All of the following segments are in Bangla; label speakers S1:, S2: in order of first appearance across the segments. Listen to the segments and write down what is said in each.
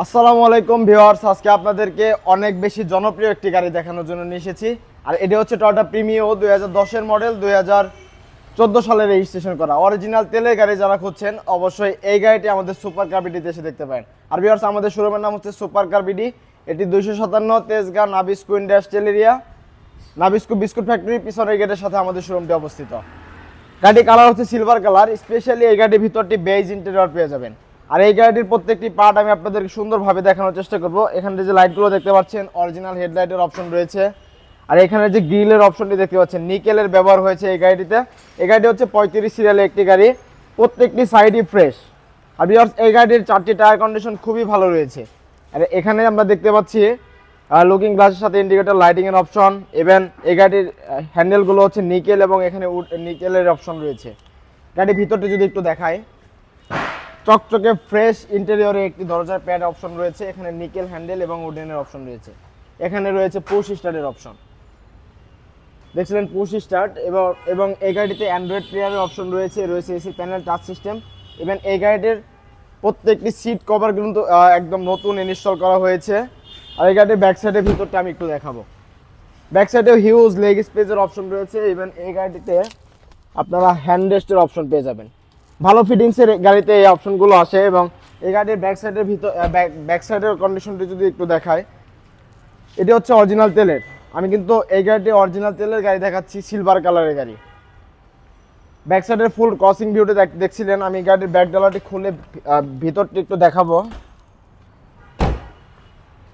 S1: আসসালামু আলাইকুম ভিউয়ার্স, আজকে আপনাদেরকে অনেক বেশি জনপ্রিয় একটি গাড়ি দেখানোর জন্য নিয়ে এসেছি। আর এটা হচ্ছে টয়টা প্রিমিও দুই হাজার মডেল দুই চোদ্দ সালে রেজিস্ট্রেশন করা। অরিজিনাল তেলের গাড়ি যারা খুঁজছেন, অবশ্যই এই গাড়িটি আমাদের সুপার কার বিডিতে এসে দেখতে পারেন। আর ভিউয়ার্স, আমাদের শোরুমের নাম হচ্ছে সুপার কার বিডি এটি দুইশো সাতান্ন Tejgaon Nabisco industrial area. Nabisco biscuit factory পিছনের গেটের সাথে আমাদের শোরুমটি অবস্থিত। গাড়ির কালার হচ্ছে সিলভার কালার স্পেশালি এই গাড়ির ভিতরটি বেজ ইন্টেরিয়র পেয়ে যাবেন। আর এই গাড়িটির প্রত্যেকটি পার্ট আমি আপনাদেরকে সুন্দরভাবে দেখানোর চেষ্টা করব। এখানে যে লাইটগুলো দেখতে পাচ্ছেন অরিজিনাল হেডলাইটের অপশন রয়েছে। আর এখানে যে গ্রিলের অপশনটি দেখতে পাচ্ছেন নিকেলের ব্যবহার হয়েছে এই গাড়িটিতে। এই গাড়িটি হচ্ছে পঁয়ত্রিশ সিরিয়ালের একটি গাড়ি প্রত্যেকটি সাইডই ফ্রেশ আর viewers, এই গাড়ির চারটি টায়ার কন্ডিশন খুবই ভালো রয়েছে। আর এখানে আমরা দেখতে পাচ্ছি লুকিং গ্লাসের সাথে ইন্ডিকেটার লাইটিং এর অপশন ইভেন এই গাড়ির হ্যান্ডেলগুলো হচ্ছে নিকেল এবং এখানে নিকেলের অপশন রয়েছে। গাড়ির ভিতরটা যদি একটু দেখাই। চকচকে ফ্রেশ ইন্টেরিয়রে একটি দরজার প্যাড অপশন রয়েছে, এখানে নিকেল হ্যান্ডেল এবং উডেনের অপশন রয়েছে। এখানে রয়েছে পুশ স্টার্টের অপশন। দেখছিলেন পুশ স্টার্ট এবং এবং এই গাড়িতে অ্যান্ড্রয়েড প্লেয়ারের অপশন রয়েছে রয়েছে AC panel, touch system. Even এই গাড়িটির প্রত্যেকটি সিট কভার কিন্তু একদম নতুন ইনস্টল করা হয়েছে। আর এই গাড়ির ব্যাক সাইডের ভিতরটা আমি একটু দেখাবো। ব্যাক সাইডেও হিউজ লেগ স্পেসের অপশন রয়েছে, ইভেন এই গাড়িটিতে আপনারা হ্যান্ড রেস্টের অপশন পেয়ে যাবেন। ভালো ফিটিংসের গাড়িতে এই অপশনগুলো আসে এবং এই গাড়ির ব্যাক সাইডের ভিতর ব্যাক সাইডের কন্ডিশনটি যদি একটু দেখায় এটি হচ্ছে অরিজিনাল তেলের। আমি কিন্তু এই গাড়িটি অরিজিনাল তেলের গাড়ি দেখাচ্ছি সিলভার কালারের গাড়ি। ব্যাক সাইডের ফুল ক্রসিং ভিউটি দেখছিলেন? আমি গাড়ির ব্যাক ডালাটি খুলে ভিতরটি একটু দেখাবো।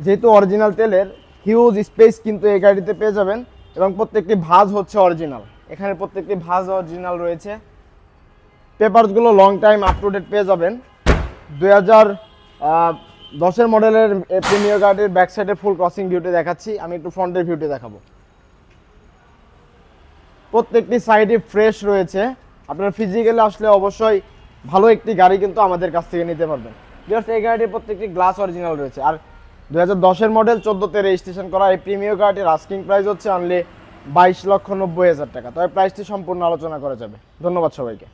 S1: যেহেতু অরিজিনাল তেলের হিউজ স্পেস কিন্তু এই গাড়িতে পেয়ে যাবেন এবং প্রত্যেকটি ভাঁজ হচ্ছে অরিজিনাল এখানে প্রত্যেকটি ভাঁজ অরিজিনাল রয়েছে। পেপারসগুলো long time up to date পেয়ে যাবেন। দুই হাজার দশের মডেলের প্রিমিয়ার গাড়ির ব্যাক সাইডের ফুল ক্রসিং ভিউটি দেখাচ্ছি। আমি একটু ফ্রন্টের ভিউটি দেখাবো। প্রত্যেকটি সাইডে ফ্রেশ রয়েছে। আপনার ফিজিক্যালি আসলে অবশ্যই ভালো একটি গাড়ি কিন্তু আমাদের কাছ থেকে নিতে পারবেন। জাস্ট এই গাড়িটির প্রত্যেকটি গ্লাস অরিজিনাল রয়েছে। আর দু হাজার দশের মডেল চোদ্দোতে রেজিস্ট্রেশন করা এই প্রিমিয়ার গাড়িটির আস্কিং প্রাইস হচ্ছে অনলি বাইশ লক্ষ নব্বই হাজার টাকা। তবে প্রাইসটি সম্পূর্ণ আলোচনা করা যাবে। ধন্যবাদ সবাইকে।